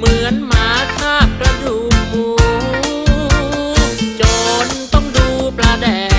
เหมือนหมาคากระดูกหมูจนต้องดูปลาแดด